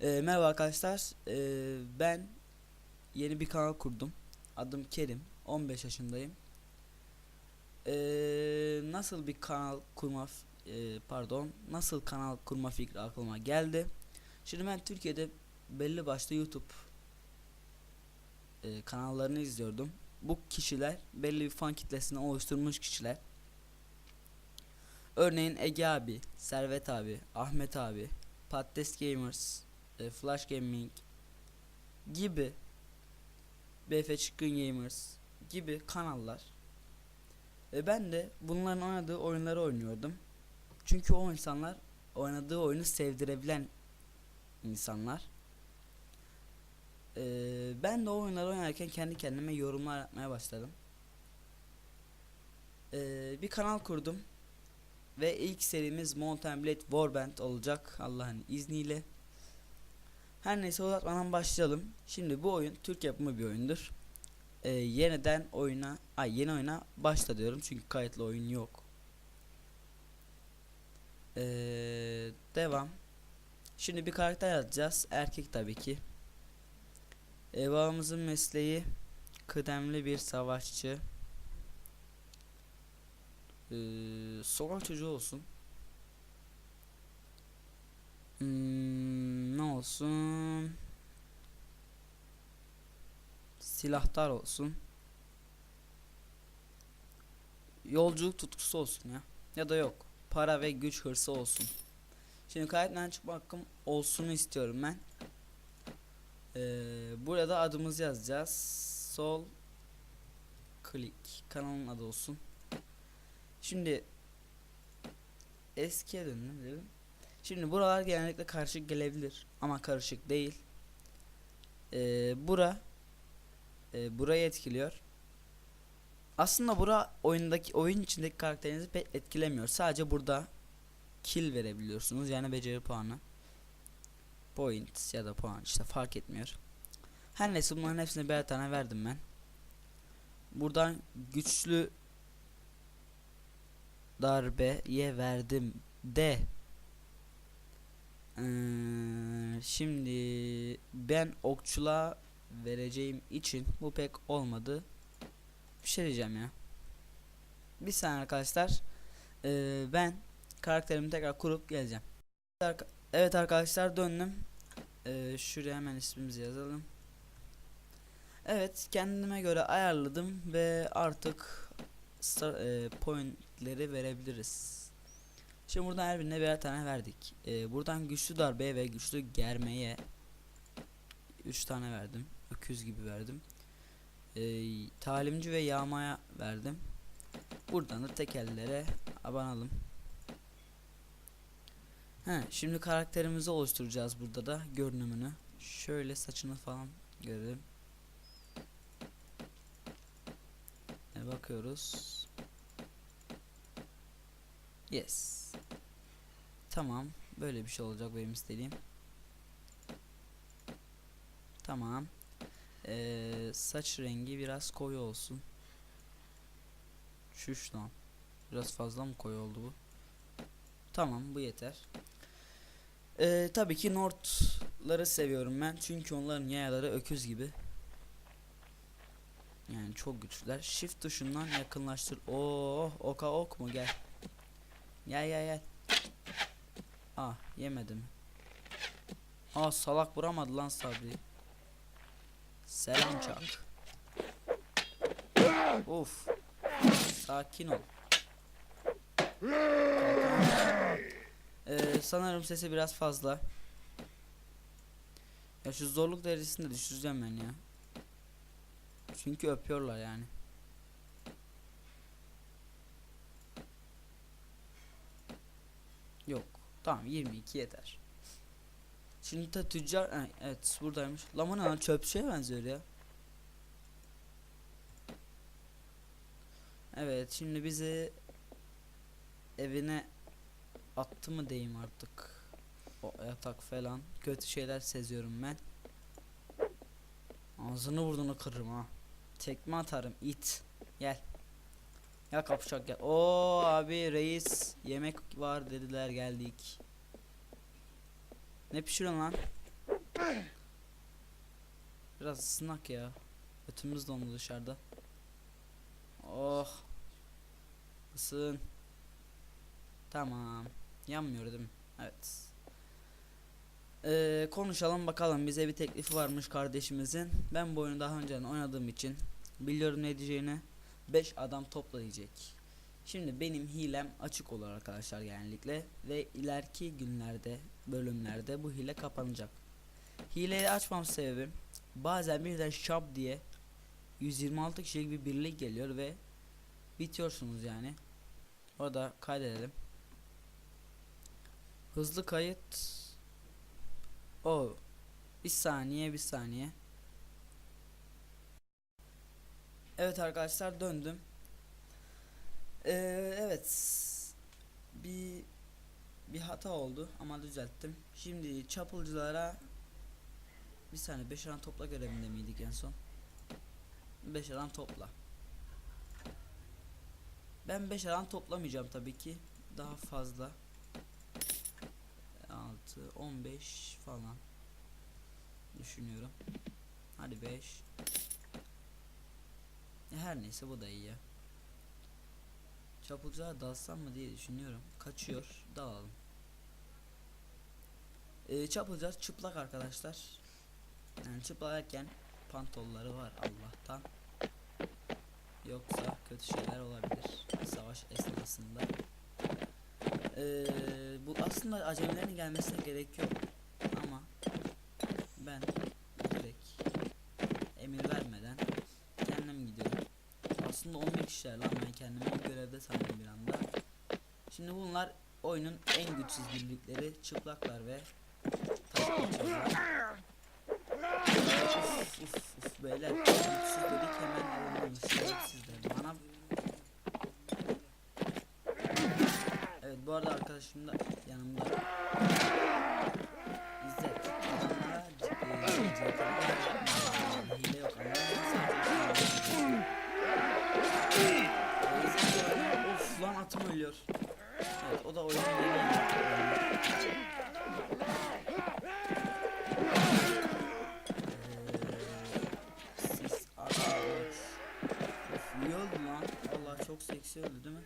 Ee, merhaba arkadaşlar. Ee, ben yeni bir kanal kurdum. Adım Kerim. 15 yaşındayım. Ee, nasıl bir kanal kurma e, pardon nasıl kanal kurma fikri aklıma geldi. Şimdi ben Türkiye'de belli başlı YouTube e, kanallarını izliyordum. Bu kişiler belli bir fan kitlesini oluşturmuş kişiler. Örneğin Ege abi, Servet abi, Ahmet abi, Patates Gamers, e, Flash Gaming gibi BF Chicken Gamers gibi kanallar. Ve ben de bunların oynadığı oyunları oynuyordum. Çünkü o insanlar oynadığı oyunu sevdirebilen insanlar. Ee, ben de o oyunları oynarken kendi kendime yorumlar yapmaya başladım. Ee, bir kanal kurdum. Ve ilk serimiz Mountain Blade Warband olacak Allah'ın izniyle. Her neyse uzatmadan başlayalım. Şimdi bu oyun Türk yapımı bir oyundur. Ee, yeniden oyuna, ay yeni oyuna başla diyorum çünkü kayıtlı oyun yok. Ee, devam. Şimdi bir karakter yazacağız. Erkek tabii ki. Ee, mesleği kıdemli bir savaşçı. Ee, sokak çocuğu olsun. Hmm, ne olsun? Silahtar olsun. Yolculuk tutkusu olsun ya. Ya da yok. Para ve güç hırsı olsun. Şimdi kayıttan çıkma hakkım olsun istiyorum ben. Ee, burada adımızı yazacağız. Sol klik. Kanalın adı olsun. Şimdi eskiye dönelim. Şimdi buralar genellikle karışık gelebilir ama karışık değil. Ee, bura e, burayı etkiliyor. Aslında bura oyundaki oyun içindeki karakterinizi pek etkilemiyor. Sadece burada kill verebiliyorsunuz yani beceri puanı. Point ya da puan işte fark etmiyor. Her neyse bunların hepsine birer tane verdim ben. Buradan güçlü darbeye verdim de Şimdi ben okçuluğa vereceğim için bu pek olmadı. Bir şey diyeceğim ya. Bir saniye arkadaşlar. Ee, ben karakterimi tekrar kurup geleceğim. Evet arkadaşlar döndüm. Ee, şuraya hemen ismimizi yazalım. Evet kendime göre ayarladım ve artık star, e, pointleri verebiliriz. Şimdi buradan her birine birer tane verdik. Ee, buradan güçlü darbeye ve güçlü germeye 3 tane verdim. Öküz gibi verdim. Ee, talimci ve yağmaya verdim. Buradan da tekellere abanalım. He, şimdi karakterimizi oluşturacağız burada da görünümünü. Şöyle saçını falan görelim. E, bakıyoruz. Yes. Tamam. Böyle bir şey olacak benim istediğim. Tamam. Ee, saç rengi biraz koyu olsun. Şuş lan. Biraz fazla mı koyu oldu bu? Tamam bu yeter. Ee, tabii ki North'ları seviyorum ben. Çünkü onların yayaları öküz gibi. Yani çok güçlüler. Shift tuşundan yakınlaştır. Oo, oka ok mu gel. Gel gel gel. Ah yemedim. Aa salak vuramadı lan Sabri. Selam çak. Of. Sakin ol. Ee, sanırım sesi biraz fazla. Ya şu zorluk derecesini de düşüreceğim ben ya. Çünkü öpüyorlar yani. Yok. Tamam 22 yeter. Şimdi de tüccar ha, evet buradaymış. Ne lan çöp şeye benziyor ya. Evet şimdi bizi evine attı mı diyeyim artık. O yatak falan kötü şeyler seziyorum ben. Ağzını burnunu kırırım ha. Tekme atarım it. Gel. Gel kapışak gel. Oo abi reis yemek var dediler geldik. Ne pişiriyorsun lan? Biraz ısınak ya. Ötümüz dondu dışarıda. Oh. Isın. Tamam. Yanmıyor değil mi? Evet. Ee, konuşalım bakalım bize bir teklifi varmış kardeşimizin. Ben bu oyunu daha önceden oynadığım için biliyorum ne diyeceğini. 5 adam topla diyecek. Şimdi benim hilem açık olur arkadaşlar genellikle ve ileriki günlerde bölümlerde bu hile kapanacak. Hileyi açmam sebebim bazen birden şap diye 126 kişilik bir birlik geliyor ve bitiyorsunuz yani. Orada kaydedelim. Hızlı kayıt. O bir saniye bir saniye. Evet arkadaşlar döndüm. Ee, evet. Bir bir hata oldu ama düzelttim. Şimdi çapulculara bir saniye 5 alan topla görevinde miydik en son? 5 alan topla. Ben 5 alan toplamayacağım tabii ki. Daha fazla. 6 15 falan düşünüyorum. Hadi 5. Her neyse bu da iyi ya. Çapulcuğa dalsam mı diye düşünüyorum. Kaçıyor. Dalalım. Ee, çapulcular çıplak arkadaşlar. Yani çıplakken pantolları var Allah'tan. Yoksa kötü şeyler olabilir savaş esnasında. Ee, bu aslında acemilerin gelmesine gerek yok ama ben direkt emir vermeden kendim gidiyorum. Aslında 11 kişiler lan ben kendimi bir görevde sandım bir anda. Şimdi bunlar oyunun en güçsüz birlikleri çıplaklar ve taşkınçılar. Uf uf uf beyler güçsüz dedik hemen alınmış şerefsizler bana Evet bu arada arkadaşım da yanımda. İzzet. Adamlara e, CTRL seksi öldü değil mi?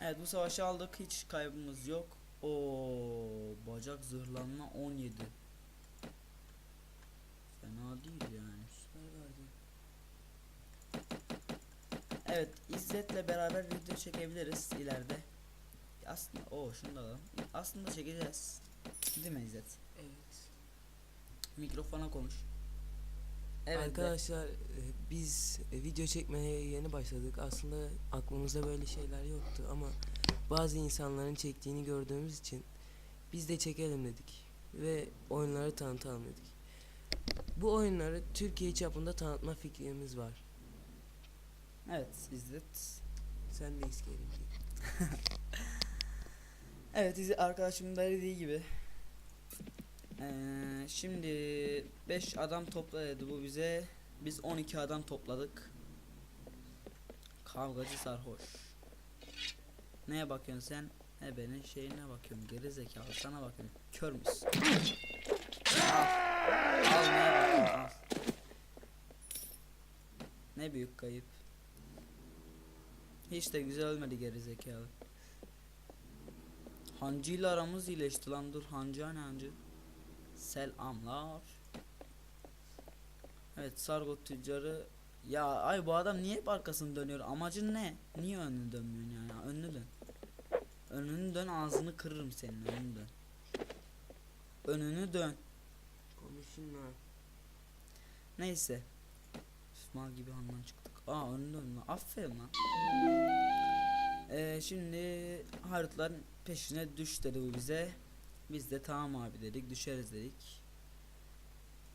Evet bu savaşı aldık hiç kaybımız yok. O bacak zırhlanma 17. Fena değil yani. Süper verdi. Evet İzzet'le beraber video çekebiliriz ileride. Aslında o şunu da alalım. Aslında çekeceğiz. Değil mi İzzet? Evet. Mikrofona konuş. Evet Arkadaşlar e, biz e, video çekmeye yeni başladık. Aslında aklımızda böyle şeyler yoktu ama bazı insanların çektiğini gördüğümüz için biz de çekelim dedik ve oyunları tanıtalım dedik. Bu oyunları Türkiye çapında tanıtma fikrimiz var. Evet İzzet. Sen de ki. Evet İzzet arkadaşımın da dediği gibi. Ee, şimdi 5 adam topla dedi bu bize. Biz 12 adam topladık. Kavgacı sarhoş. Neye bakıyorsun sen? He benim şeyine bakıyorum. Geri zekalı sana bakıyorum. Kör müsün? al. Al neye al. Ne büyük kayıp. Hiç de güzel ölmedi geri zekalı. Hancı ile aramız iyileşti lan dur hancı hani hancı. Selamlar. Evet Sargot tüccarı ya ay bu adam niye hep arkasını dönüyor amacın ne? Niye önünü dönmüyorsun yani önünü dön. Önünü dön ağzını kırırım senin önünü dön. Önünü dön. Konuşun lan. Neyse. Mal gibi handan çıktık. Aa önünü dön lan. Aferin lan. Ee, şimdi haritaların peşine düş dedi bu bize. Biz de tamam abi dedik düşeriz dedik.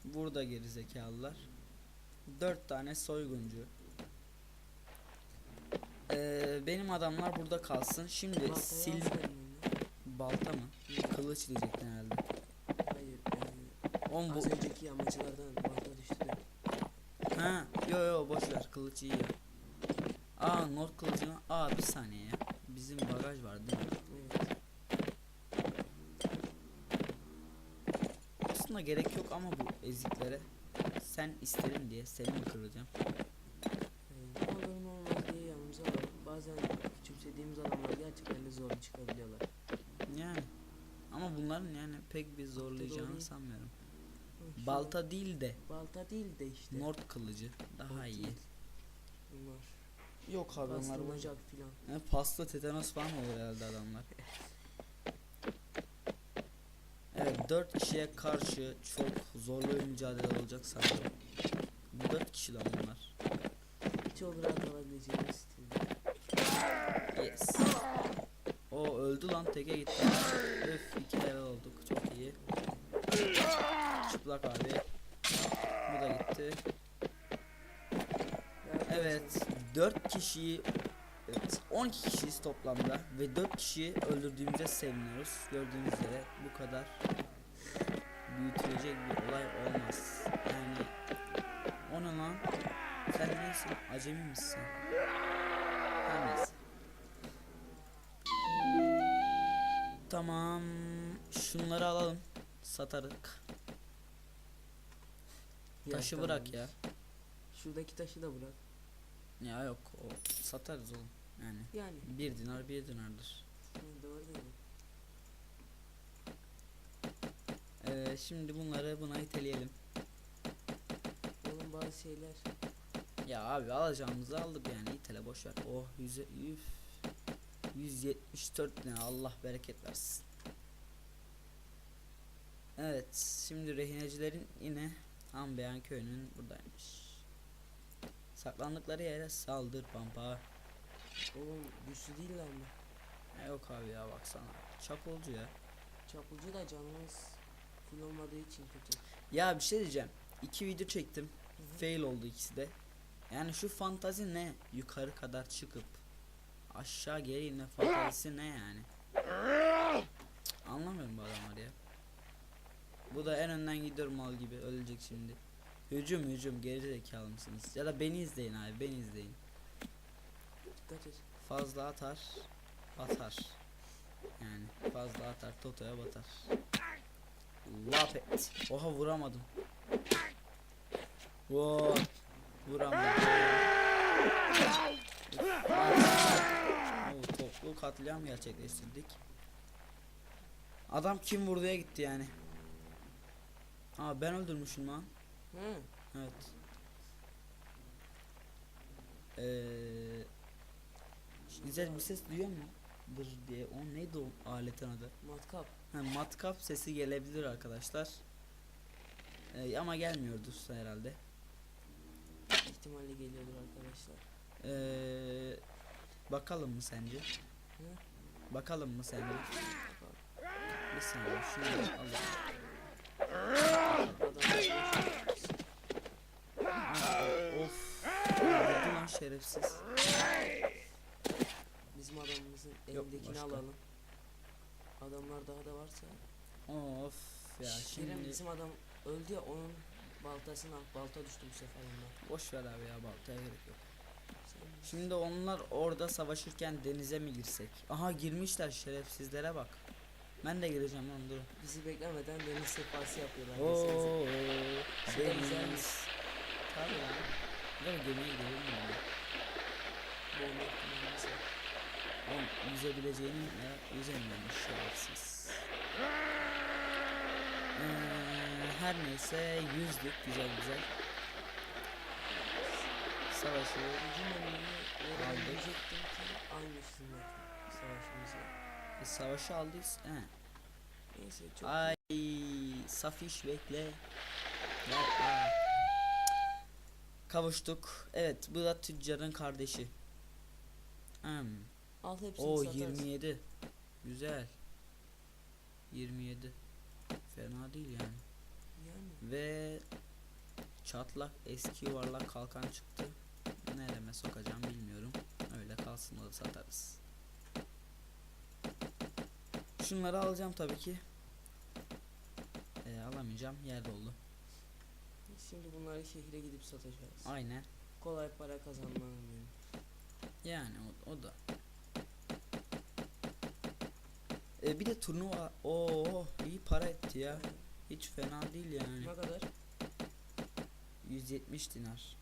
Burada geri zekalılar. Dört tane soyguncu. Ee, benim adamlar burada kalsın. Şimdi Baltayı sil balta mı? Kılıç diyecektin herhalde. Hayır yani Oğlum bu az önceki yamacılardan balta düştü. Ha, yo yo boş ver kılıç iyi ya. Aa not kılıcını. Aa bir saniye ya. Bizim bagaj var değil mi? Gerek yok ama bu eziklere. Sen isterim diye seni mi kıracağım? Ee, olur ne olmaz diye yanımıza alalım. Bazen küçümsediğimiz adamlar gerçekten de zor çıkabiliyorlar. Yani. Ama bunların yani pek bir zorlayacağını sanmıyorum. Balta değil de balta değil de işte. Nord kılıcı daha Nord iyi. Bunlar. Yok abi onlar bu. Bastırmacak filan. Yani paslı tetanos falan olur herhalde adamlar. Evet 4 kişiye karşı çok zorlu bir mücadele olacak sanırım. Bu 4 kişi lan bunlar. Çok rahat alabileceğimiz stilde. Yes. O öldü lan teke gitti. Öf 2 level olduk çok iyi. Çıplak abi. Bu da gitti. Ve Evet 4 kişiyi Evet 12 kişiyiz toplamda ve 4 kişiyi öldürdüğümüzde seviniyoruz. Gördüğünüz üzere bu kadar büyütülecek bir olay olmaz. Yani o ne lan? Sen neysin? Acemi misin? Her neyse. Tamam. Şunları alalım. Satarık. Ya, Taşı tamam. bırak ya. Şuradaki taşı da bırak. Ya yok o satarız oğlum. Yani Yani. bir dinar bir dinardır. Doğru dedin. Ee, şimdi bunları buna iteleyelim. Oğlum bazı şeyler. Ya abi alacağımızı aldık yani itele boş ver. Oh yüze üf. 174 ne Allah bereket versin. Evet şimdi rehinecilerin yine Ambeyan köyünün buradaymış. Saklandıkları yere saldır pampa. Oğlum güçlü değiller mi? Ya yok abi ya baksana. Çapulcu ya. Çapulcu da canımız full olmadığı için kötü. Ya bir şey diyeceğim. İki video çektim. Hı hı. Fail oldu ikisi de. Yani şu fantazi ne? Yukarı kadar çıkıp aşağı geri inme fantazisi ne yani? Cık, Anlamıyorum bu adamları ya. Bu da en önden gidiyor mal gibi ölecek şimdi. Hücum hücum geri zekalı mısınız? Ya da beni izleyin abi beni izleyin. Dikkat et. Fazla atar batar. Yani fazla atar Toto'ya batar. Lapet. Oha vuramadım. Wow. Vuramadım. Oo, toplu katliam gerçekleştirdik. Adam kim vurduya gitti yani. Aa ben öldürmüşüm lan. Hı. Evet. Eee İzzet bir ses duyuyor mu? Dır diye. O neydi o aletin adı? Matkap. Ha, matkap sesi gelebilir arkadaşlar. Ee, ama gelmiyordur herhalde. ihtimalle geliyordur arkadaşlar. Ee, bakalım mı sence? Hı? Bakalım mı sence? Bir saniye şunu Aa, of. Vurdu lan şerefsiz. Bizim adamımızın Yok, elindekini başka. alalım. Adamlar daha da varsa. Of ya Kerem, şimdi bizim adam öldü ya onun baltasını al. Balta düştü bu sefer ondan. boş ver abi ya baltaya gerek yok. Şimdi onlar orada savaşırken denize mi girsek? Aha girmişler şerefsizlere bak. Ben de gireceğim lan dur. Bizi beklemeden deniz sefası yapıyorlar. Oo, deniz. Tabii ya. Değil mi? Gemiye gidelim mi? Boğulma Oğlum yüzebileceğini ya yüzemiyormuş şerefsiz. Ee, her neyse yüzdük güzel güzel. Savaşı Aldık. almışsın savaşımızı. e, savaşı aldıyız. He. Neyse çok Ay Safiş bekle. Kavuştuk. Evet bu da tüccarın kardeşi. Hmm. Al hepsini O satarız. 27. Güzel. 27. Fena değil yani. Yani Ve çatlak eski yuvarlak kalkan çıktı. Nereme sokacağım bilmiyorum. Öyle kalsın da satarız. Şunları alacağım tabii ki. Ee, alamayacağım yer doldu. şimdi bunları şehre gidip satacağız. Aynen. Kolay para kazanmanın. Yani o, o da. Ee, bir de turnuva. Oo iyi para etti ya. Hiç fena değil yani. Ne kadar? 170 dinar.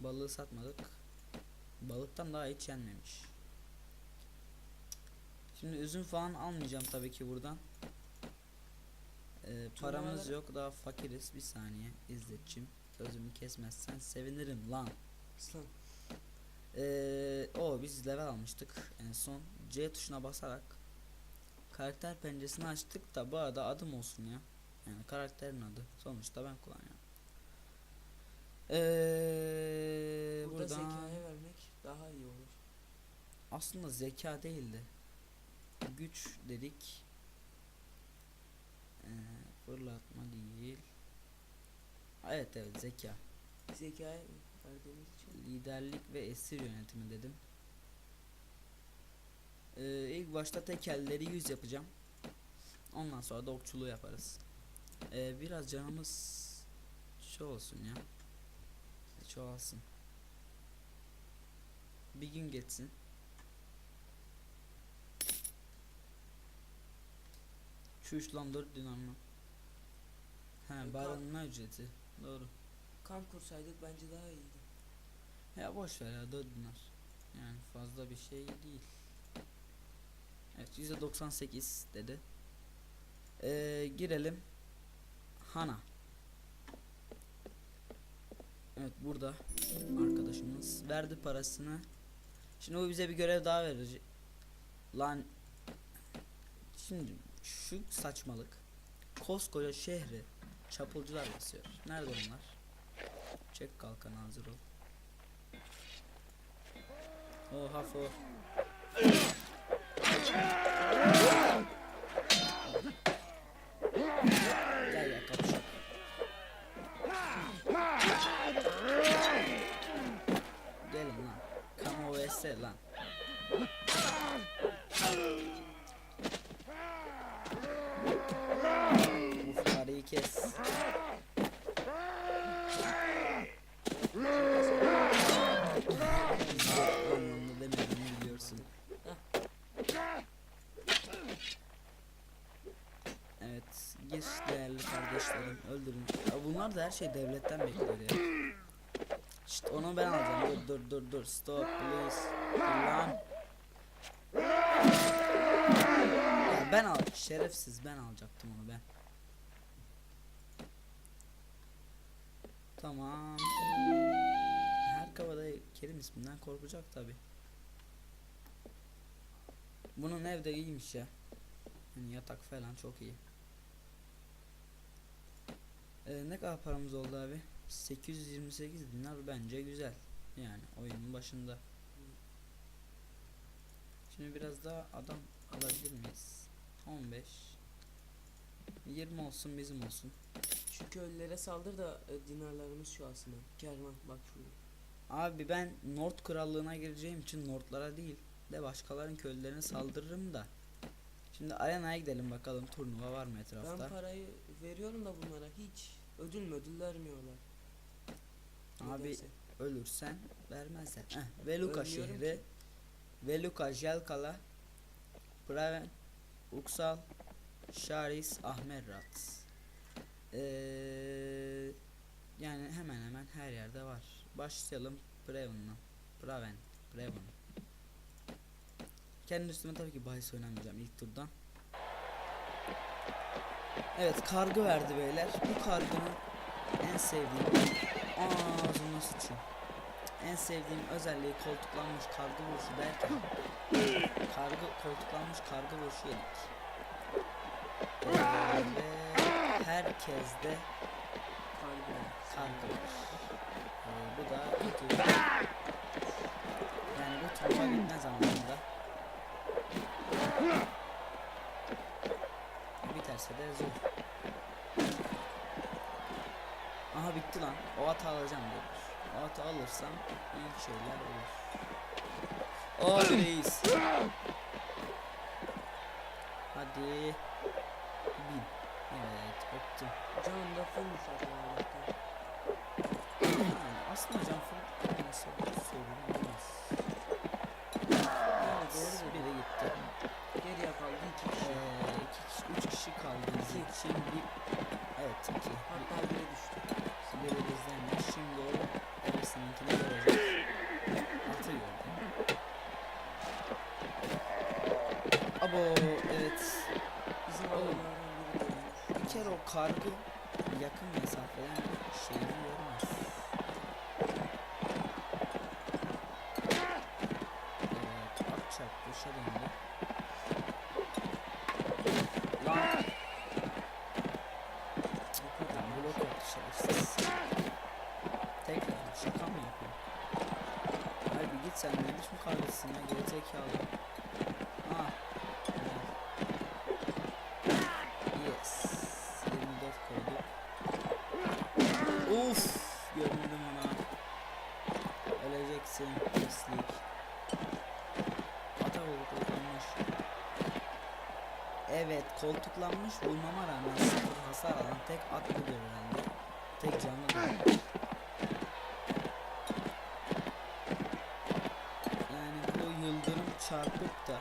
Balığı satmadık. Balıktan daha hiç yenmemiş. Şimdi üzüm falan almayacağım tabii ki buradan. Ee, paramız yok daha fakiriz. Bir saniye izletçim. Sözümü kesmezsen sevinirim lan. Aslan. Ee, o biz level almıştık en son. C tuşuna basarak karakter penceresini açtık da bu arada adım olsun ya. Yani karakterin adı. Sonuçta ben kullanıyorum. Ee, Burada buradan zekaya vermek daha iyi olur. aslında zeka değildi. Güç dedik. Ee, fırlatma değil. Evet evet zeka. Zekaya verdiğimiz için. Liderlik ve esir yönetimi dedim. Ee, ilk başta tekelleri 100 yapacağım. Ondan sonra da okçuluğu yaparız. Ee, biraz canımız şu olsun ya. Çoğalsın. Bir gün geçsin. Çüş lan 4 dinar mı? He barınma ücreti. Doğru. Kamp kursaydık bence daha iyiydi. Ya boş ver ya 4 dinar. Yani fazla bir şey değil. Evet %98 dedi. Ee, girelim. Hana. Evet burada arkadaşımız verdi parasını. Şimdi o bize bir görev daha verecek. Lan şimdi şu saçmalık. Koskoca şehri çapulcular basıyor. Nerede onlar? Çek kalkan hazır ol. Oha fo. Vs lan. Fareyi kes. Evet, gir değerli kardeşlerim, öldürün. Ya bunlar da her şey devletten bekliyor ya. İşte onu ben. Dur dur dur dur. Stop please. Lan. Ya ben al. Şerefsiz ben alacaktım onu ben. Tamam. Her kavada Kerim isminden korkacak tabi. Bunun evde iyiymiş ya. Yani yatak falan çok iyi. Ee, ne kadar paramız oldu abi? 828 dinar bence güzel. Yani oyunun başında. Şimdi biraz daha adam alabilir miyiz? 15 20 olsun bizim olsun. Şu köylülere saldır da e, dinarlarımız şu aslında. Kervan bak şurada. Abi ben Nord krallığına gireceğim için Nordlara değil de başkalarının köylerine saldırırım da. Şimdi arenaya gidelim bakalım turnuva var mı Ben etrafta? parayı veriyorum da bunlara hiç ödül mü ödül vermiyorlar. Abi Nedense. Ölürsen vermezler. Eh, Veluka Ölmüyorum şehri. ki. Veluka, Jelkala, Praven, Uksal, Şaris, Ahmerrat. Ee, yani hemen hemen her yerde var. Başlayalım Praven'la. Praven, Praven. Kendi üstüme tabii ki bahis oynamayacağım ilk turdan. Evet kargı verdi beyler. Bu kargının en sevdiğim ağzına sıçayım. En sevdiğim özelliği koltuklanmış kargı vuruşu derken kargı koltuklanmış kargı vuruşu yedik. Ve herkeste Kargı. kargı var. Ee, bu da kötü. Yani bu turnuva bitmez anlamında. Biterse de zor. Aha bitti lan. O atı alacağım diyor. O atı alırsam iyi şeyler olur. O reis. Hadi. Bin. Evet öptüm. Canım da fullmuş. Yani aslında can olmasa bir sorun. Yani doğru Evet, dedin. biri gitti. Geriye kaldı iki kişi. Ee, iki kişi, üç kişi kaldı. kaldı İzzet. Şimdi evet iki. Hatta biri düştü. Biri bizdenmiş. Şimdi o ebesininkini görecek. Atı gördüm. Abo evet. Bizim dönmüş. Bir kere o kargı yakın mesafeden şeyini görmez. Evet, at çarptı, dışa döndü. Lan! Lan blok attı şerefsiz. Tekrar şaka mı yapıyor? Hayır bir git sen ne biçim kargısın ya gerizekalı. Ah. helal. Yes. 24 koyduk. Uf, gömüldüm ona. Öleceksin pislik. Ata koltuklanmış. Evet, koltuklanmış vurmama rağmen sıfır hasar alan tek at budur herhalde. Tek canlı. Yani bu yıldırım çarpıp da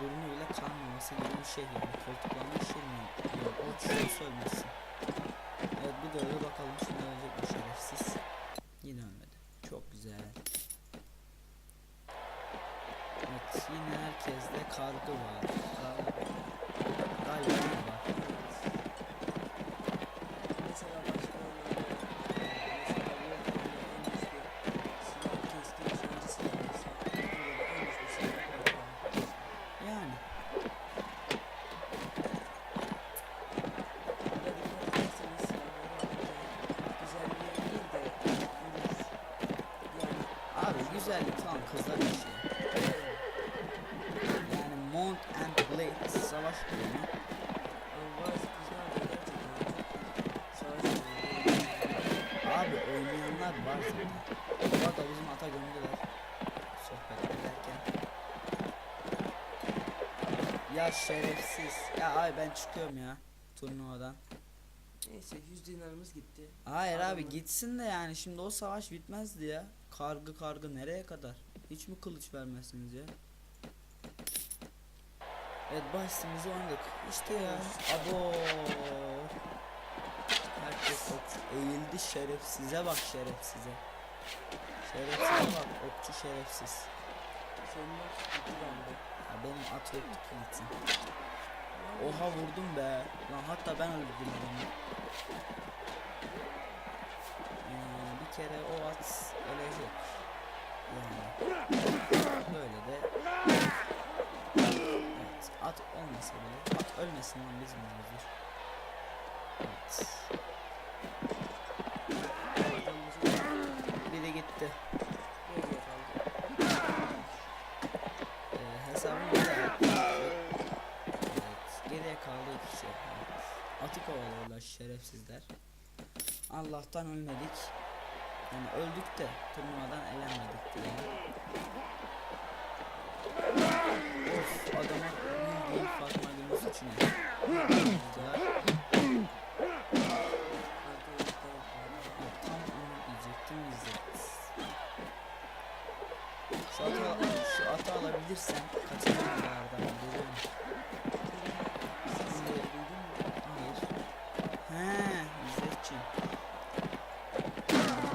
burnuyla kanmaması gibi bir şey yani koltuklanmış şey mi? Yok o şunu söylemesin. Bu da öyle bakalım şimdi ölecek bu şerefsiz. Yine ölmedi. Çok güzel. Evet yine herkeste kargı var. Ya şerefsiz. Ya abi ben çıkıyorum ya turnuvadan. Neyse 100 dinarımız gitti. Hayır abi Adamı- gitsin de yani şimdi o savaş bitmezdi ya. Kargı kargı nereye kadar? Hiç mi kılıç vermezsiniz ya? Evet başlığımızı oynadık. İşte ya. Abo. Herkes okçu eğildi şerefsize bak şerefsize. Şerefsize bak okçu şerefsiz. Ya benim at ki gitsin. Oha vurdum be. Lan hatta ben öldürdüm adamı. Ee, bir kere o at ölecek. Yani. Böyle de. Evet. At olmasa bile. At ölmesin lan bizim oluruz. Evet. Biri gitti. geriye kaldı. Ee, hesabım güzel. Evet. Geriye kaldı iki kişi. Evet. Atı kovalıyorlar şerefsizler. Allah'tan ölmedik. Yani öldük de turnuvadan elenmedik diye. Of adama bildiğin Fatma Gül'ün suçu ne? Güzel. Arkadaşlar yapmadı. Evet, tam onu diyecektim İzzet. Şu atı, şu atı alabilirsen kaçırmalardan görüyorum. Siz de duydun mu? Hayır. He, İzzetciğim.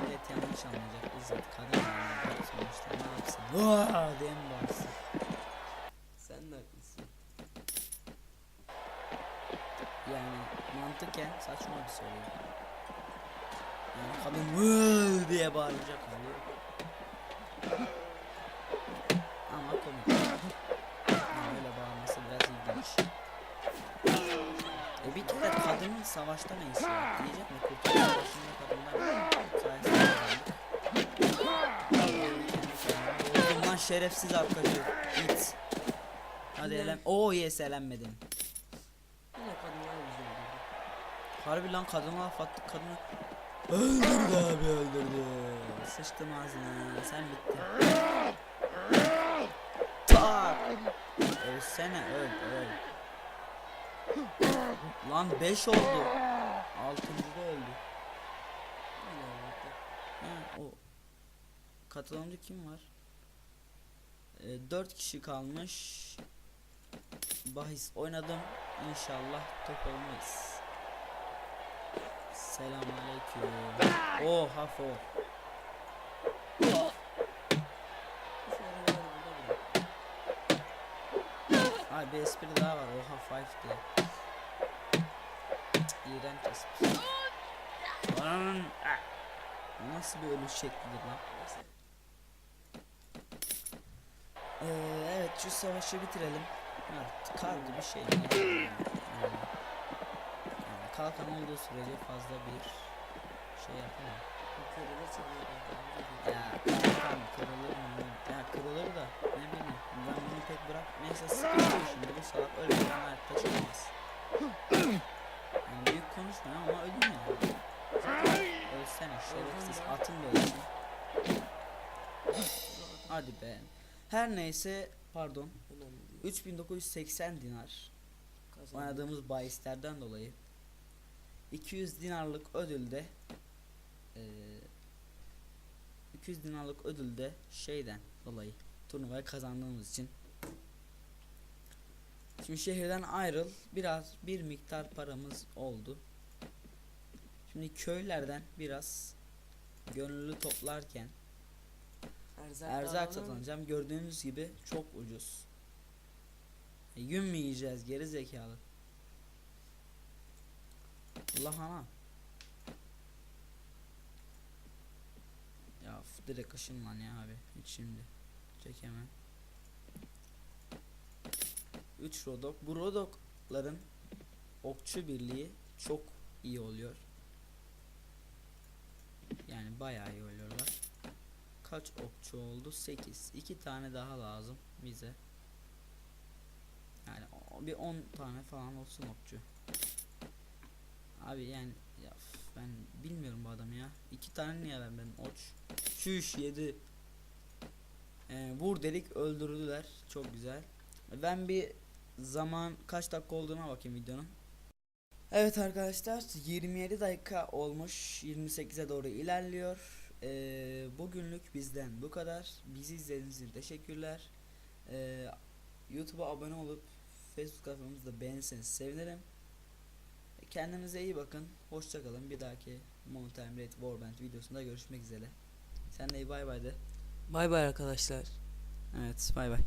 Millet yanlış anlayacak İzzet. Kadın anlayacak sonuçta. Ne yapsın? Vaa diye mi bağırsın? Sen de haklısın. Yani mantıken soru. Yani kadın vıı diye bağıracak oluyor. Ama komik. Yani öyle bağırması biraz ilginç. E bir kere kadının savaşta ne işi var? Diyecek mi? Kurtuluş Savaşı'nda kadınlar sayesinde kazandık. Lan şerefsiz arkadaşı. Git. Hadi elem. Oo yes elenmedin. Yine kadınlar bizi öldürdü. Harbi lan kadına laf attık kadını Öldürdü abi öldürdü Sıçtım ağzına sen bitti Tak Ölsene öl öl Lan 5 oldu 6. da öldü Yine öldürdü. ha, o Katılımcı kim var 4 kişi kalmış bahis oynadım. İnşallah top olmayız. Selamünaleyküm. Oh hafo. Abi bir espri daha var. Oha five diye. İğrenç espri. Lan, ah. Nasıl bir ölüş şeklidir lan? Ee, evet şu savaşı bitirelim. Evet, kaldı bir şey. Kalkan olduğu sürece fazla bir şey yapamam. Ya kalkan kırılır mı? Ya kırılır da ne bileyim ben bunu pek bırak. Neyse sıkıntı şimdi bu salak ölmeden hayatta çıkmaz. Yani büyük konuşma ama ölüm yani. Ölsene şerefsiz atın da ölsün. Hadi be. Her neyse pardon Önemli değil. 3980 dinar oynadığımız bahislerden dolayı 200 dinarlık ödülde eee 200 dinarlık ödülde şeyden dolayı turnuvayı kazandığımız için Şimdi şehirden ayrıl biraz bir miktar paramız oldu. Şimdi köylerden biraz gönüllü toplarken Erzak, erzak alacağım. Gördüğünüz gibi çok ucuz. E, Yün mü yiyeceğiz geri zekalı? Allah ana. Ya direkt ışınlan ya abi. Hiç şimdi. Çek hemen. 3 rodok. Bu rodokların okçu birliği çok iyi oluyor. Yani bayağı iyi oluyorlar. Kaç okçu oldu? 8. 2 tane daha lazım bize. Yani bir 10 tane falan olsun okçu. Abi yani ya ben bilmiyorum bu adamı ya. 2 tane niye ben benim oç? Şuş 7. Ee, vur dedik öldürdüler. Çok güzel. Ben bir zaman kaç dakika olduğuna bakayım videonun. Evet arkadaşlar 27 dakika olmuş 28'e doğru ilerliyor. Ee, bugünlük bizden bu kadar. Bizi izlediğiniz için teşekkürler. Ee, YouTube'a abone olup Facebook sayfamızı da beğenirseniz sevinirim. Kendinize iyi bakın. Hoşçakalın. Bir dahaki Mountain Blade Warband videosunda görüşmek üzere. Sen de iyi bay bay de. Bay bay arkadaşlar. Evet bay bay.